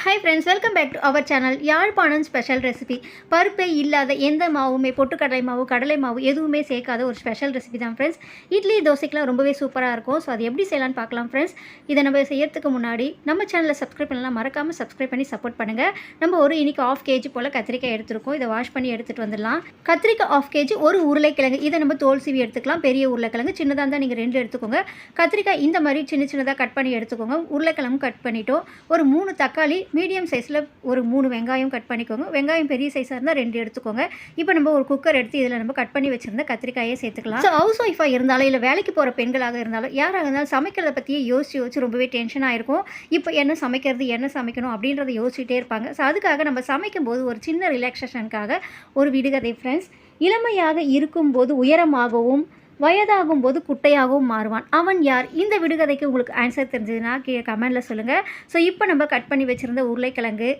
Hi friends welcome back to our channel Yazhpanam special recipe பருப்பே இல்லாத எந்த மாவுமே பொட்டுக்கடலை மாவு கடலை மாவு எதுவுமே சேர்க்காத ஒரு ஸ்பெஷல் ரெசிபி தான் ஃப்ரெண்ட்ஸ் இட்லி தோசைக்கெலாம் ரொம்பவே சூப்பராக இருக்கும். ஸோ அது எப்படி செய்யலாம்னு பார்க்கலாம் ஃப்ரெண்ட்ஸ் இதை நம்ம செய்யறதுக்கு முன்னாடி நம்ம சேனலில் சப்ஸ்கிரைப் பண்ணலாம் மறக்காமல் சப்ஸ்கிரைப் பண்ணி சப்போர்ட் பண்ணுங்கள் நம்ம ஒரு இன்றைக்கி ஆஃப் கேஜி போல் கத்திரிக்காய் எடுத்துருக்கோம். இதை வாஷ் பண்ணி எடுத்துகிட்டு வந்துடலாம். கத்திரிக்காய் ஆஃப் கேஜி ஒரு உருளைக்கிழங்கு. இதை நம்ம தோல் சீவி எடுத்துக்கலாம். பெரிய உருளைக்கிழங்கு. சின்னதாக இருந்தால் நீங்கள் ரெண்டு எடுத்துக்கோங்க. கத்திரிக்காய் இந்த மாதிரி சின்ன சின்னதாக கட் பண்ணி எடுத்துக்கோங்க. உருளைக்கிழங்கு கட் பண்ணிட்டோம். ஒரு மூணு தக்காளி மீடியம் சைஸில் ஒரு மூணு வெங்காயம் கட் பண்ணிக்கோங்க. வெங்காயம் பெரிய சைஸாக இருந்தால் ரெண்டு எடுத்துக்கோங்க. இப்போ நம்ம ஒரு குக்கர் எடுத்து இதில் நம்ம கட் பண்ணி வச்சுருந்தா கத்திரிக்காயை சேர்த்துக்கலாம். ஸோ ஹவுஸ் ஒய்ஃபாக இருந்தாலும் இல்லை வேலைக்கு போகிற பெண்களாக இருந்தாலும் யாராக இருந்தாலும் சமைக்கிறத பற்றியே யோசிச்சு யோசிச்சு ரொம்பவே டென்ஷனாக இருக்கும். இப்போ என்ன சமைக்கிறது என்ன சமைக்கணும் அப்படின்றத யோசிச்சுட்டே இருப்பாங்க. ஸோ அதுக்காக நம்ம சமைக்கும்போது ஒரு சின்ன ரிலாக்ஸேஷனுக்காக ஒரு விடுகதை ஃப்ரெண்ட்ஸ் இளமையாக இருக்கும்போது உயரமாகவும் வயதாகும் போது குட்டையாகவும் மாறுவான். அவன் யார்? இந்த விடுகதைக்கு உங்களுக்கு ஆன்சர் தெரிஞ்சதுன்னா கீழே கமெண்டில் சொல்லுங்கள் ஸோ இப்போ நம்ம கட் பண்ணி வச்சுருந்த உருளைக்கிழங்கு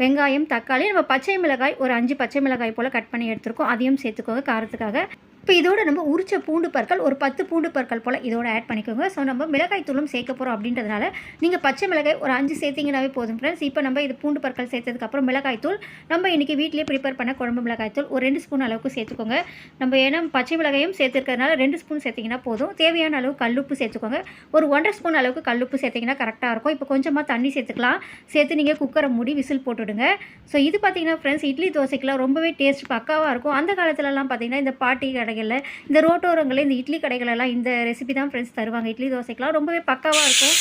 வெங்காயம் தக்காளி நம்ம பச்சை மிளகாய் ஒரு அஞ்சு பச்சை மிளகாய் போல் கட் பண்ணி எடுத்துருக்கோம். அதையும் சேர்த்துக்கோங்க காரத்துக்காக. இப்போ இதோட நம்ம உரிச்ச பூண்டு பற்கள் ஒரு பத்து பூண்டு பற்கள் போல் இதோட ஆட் பண்ணிக்கோங்க. ஸோ நம்ம மிளகாய் தூளும் சேர்க்க போகிறோம் அப்படின்றதுனால நீங்கள் பச்சை மிளகாய் ஒரு அஞ்சு சேர்த்திங்கனாவே போதும் ஃப்ரெண்ட்ஸ் இப்போ நம்ம இது பூண்டு பற்கள் சேர்த்ததுக்கப்புறம் மிளகாய் தூள் நம்ம இன்றைக்கி வீட்டிலேயே ப்ரிப்பேர் பண்ண குழம்பு மிளகாய் தூள் ஒரு ரெண்டு ஸ்பூன் அளவுக்கு சேர்த்துக்கோங்க. நம்ம ஏன்னா பச்சை மிளகாயும் சேர்த்துருக்கிறதுனால ரெண்டு ஸ்பூன் சேர்த்திங்கன்னா போதும். தேவையான அளவு கல்லுப்பு சேர்த்துக்கோங்க. ஒரு ஒன்றரை ஸ்பூன் அளவுக்கு கல்லுப்பு சேர்த்திங்கன்னா கரெக்டாக இருக்கும். இப்போ கொஞ்சமாக தண்ணி சேர்த்துக்கலாம். சேர்த்து நீங்கள் குக்கரை மூடி விசில் போட்டுவிடுங்க ஸோ இது பார்த்தீங்கன்னா ஃப்ரெண்ட்ஸ் இட்லி தோசைக்கெலாம் ரொம்பவே டேஸ்ட் பக்காவாக இருக்கும். அந்த காலத்துலலாம் பார்த்தீங்கன்னா இந்த பாட்டி கடைகளில். இந்த ரோட்டோரங்களில் இந்த இட்லி கடைகளெல்லாம் இந்த ரெசிபி தான் ஃப்ரெண்ட்ஸ் தருவாங்க. இட்லி தோசைக்கெலாம் ரொம்பவே பக்காவாக இருக்கும்.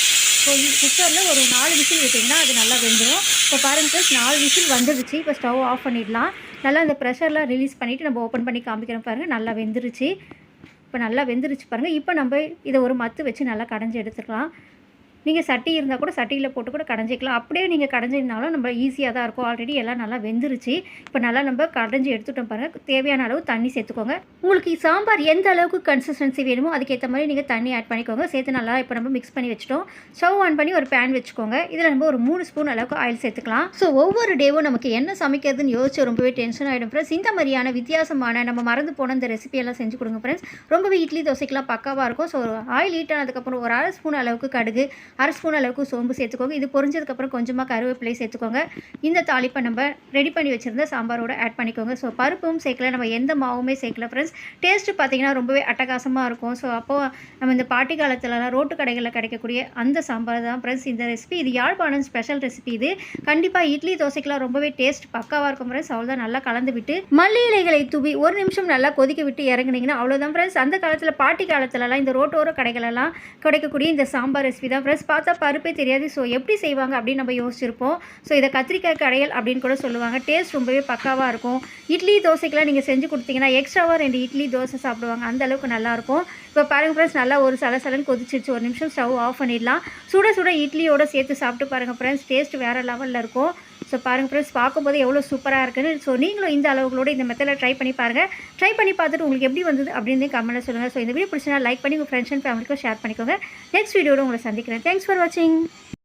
ஸோ குக்கரில் ஒரு நாலு விசில் விட்டிங்கன்னா அது நல்லா வெந்துடும் இப்போ பாருங்கள் ஃப்ரெண்ட்ஸ் நாலு விசில் வந்துடுச்சு இப்போ ஸ்டவ் ஆஃப் பண்ணிடலாம். நல்லா அந்த ப்ரெஷர்லாம் ரிலீஸ் பண்ணிவிட்டு நம்ம ஓப்பன் பண்ணி காமிக்கிறோம் பாருங்கள் நல்லா வெந்துருச்சு. இப்போ நல்லா வெந்துருச்சு பாருங்கள் இப்போ நம்ம இதை ஒரு மத்து வச்சு நல்லா கடைஞ்சி எடுத்துக்கலாம். நீங்கள் சட்டி இருந்தால் கூட சட்டியில் போட்டு கூட கடைஞ்சிக்கலாம். அப்படியே நீங்கள் கடைஞ்சிருந்தாலும் நம்ம ஈஸியாக தான் இருக்கும். ஆல்ரெடி எல்லாம் நல்லா வெந்துருச்சு. இப்போ நல்லா நம்ம கடைஞ்சி எடுத்துட்டோம் பாருங்கள் தேவையான அளவு தண்ணி சேர்த்துக்கோங்க. உங்களுக்கு சாம்பார் எந்த அளவுக்கு கன்சிஸ்டன்சி வேணுமோ அதுக்கேற்ற மாதிரி நீங்கள் தண்ணி ஆட் பண்ணிக்கோங்க. சேர்த்து நல்லா இப்போ நம்ம மிக்ஸ் பண்ணி வச்சுட்டோம். ஸ்டவ் ஆன் பண்ணி ஒரு பேன் வச்சுக்கோங்க. இதில் நம்ம ஒரு மூணு ஸ்பூன் அளவுக்கு ஆயில் சேர்த்துக்கலாம். ஸோ ஒவ்வொரு டேவும் நமக்கு என்ன சமைக்கிறதுன்னு யோசிச்சு ரொம்பவே டென்ஷன் ஆகிடும் ஃப்ரெண்ட்ஸ் இந்த மாதிரியான வித்தியாசமான நம்ம மறந்து போன இந்த ரெசிபியெல்லாம் செஞ்சு கொடுங்க ஃப்ரெண்ட்ஸ் ரொம்பவே இட்லி தோசைக்கெலாம் பக்காவாக இருக்கும். ஸோ ஆயில் ஹீட் ஆனதுக்கப்புறம் ஒரு அரை ஸ்பூன் அளவுக்கு கடுகு அரை ஸ்பூன் அளவுக்கு சோம்பு சேர்த்துக்கோங்க. இது பொரிஞ்சதுக்கப்புறம் கொஞ்சமாக கருவேப்பிலை சேர்த்துக்கோங்க. இந்த தாளிப்பை நம்ம ரெடி பண்ணி வச்சுருந்த சாம்பாரோட ஆட் பண்ணிக்கோங்க. ஸோ பருப்பும் சேர்க்கல. நம்ம எந்த மாவுமே சேர்க்கல ஃப்ரெண்ட்ஸ் டேஸ்ட்டு பார்த்தீங்கன்னா ரொம்பவே அட்டகாசமாக இருக்கும். ஸோ அப்போது நம்ம இந்த பாட்டி காலத்துலலாம் ரோட்டு கடைகளில் கிடைக்கக்கூடிய அந்த சாம்பார் தான் ஃப்ரெண்ட்ஸ் இந்த ரெசிபி இது யாழ்ப்பாணம் ஸ்பெஷல் ரெசிபி இது. கண்டிப்பாக இட்லி தோசைக்கெலாம் ரொம்பவே டேஸ்ட் பக்காவாக இருக்கும் ஃப்ரெண்ட்ஸ் அவ்வளோதான் நல்லா கலந்து விட்டு மல்லி இலைகளை தூவி ஒரு நிமிஷம் நல்லா கொதிக்க விட்டு இறங்குனீங்கன்னா அவ்வளோதான் ஃப்ரெண்ட்ஸ் அந்த காலத்தில் பாட்டி காலத்துலலாம் இந்த ரோட்டோர கடைகளெல்லாம் கிடைக்கக்கூடிய இந்த சாம்பார் ரெசிபி தான் ஃப்ரெண்ட்ஸ் பார்த்தா பருப்பே தெரியாது. ஸோ எப்படி செய்வாங்க அப்படின்னு நம்ம யோசிச்சிருப்போம். ஸோ இதை கத்திரிக்காய் கடையல் அப்படின்னு கூட சொல்லுவாங்க. டேஸ்ட் ரொம்பவே பக்காவாக இருக்கும். இட்லி தோசைக்கெலாம் நீங்கள் செஞ்சு கொடுத்தீங்கன்னா எக்ஸ்ட்ராவாக ரெண்டு இட்லி தோசை சாப்பிடுவாங்க. அந்த அளவுக்கு நல்லாயிருக்கும் இப்போ பாருங்கள் ஃப்ரெண்ட்ஸ் நல்லா ஒரு சலசலன்னு கொதிச்சிருச்சு. ஒரு நிமிஷம் ஸ்டவ் ஆஃப் பண்ணிடலாம். சுட சுட இட்லியோட சேர்த்து சாப்பிட்டு பாருங்கள் ஃப்ரெண்ட்ஸ் டேஸ்ட் வேறு லெவலில் இருக்கும். ஸோ பாருங்கள் ஃப்ரெண்ட்ஸ் பார்க்கும்போது எவ்வளோ சூப்பராக இருக்குன்னு. ஸோ நீங்களும் இந்த அளவுகளோட இந்த மெத்தடில் ட்ரை பண்ணி பாருங்கள் ட்ரை பண்ணி பார்த்துட்டு உங்களுக்கு எப்படி வந்தது அப்படின்னு கமெண்ட்டில் சொல்லுங்கள் ஸோ இந்த வீடியோ பிடிச்சினா லைக் பண்ணி உங்கள் ஃப்ரெண்ட்ஸ் அண்ட் ஃபேமிலிக்கும் ஷேர் பண்ணிக்கோங்க. நெக்ஸ்ட் வீடியோட உங்களை சந்திக்கிறேன். தேங்க்ஸ் ஃபார் வாட்சிங்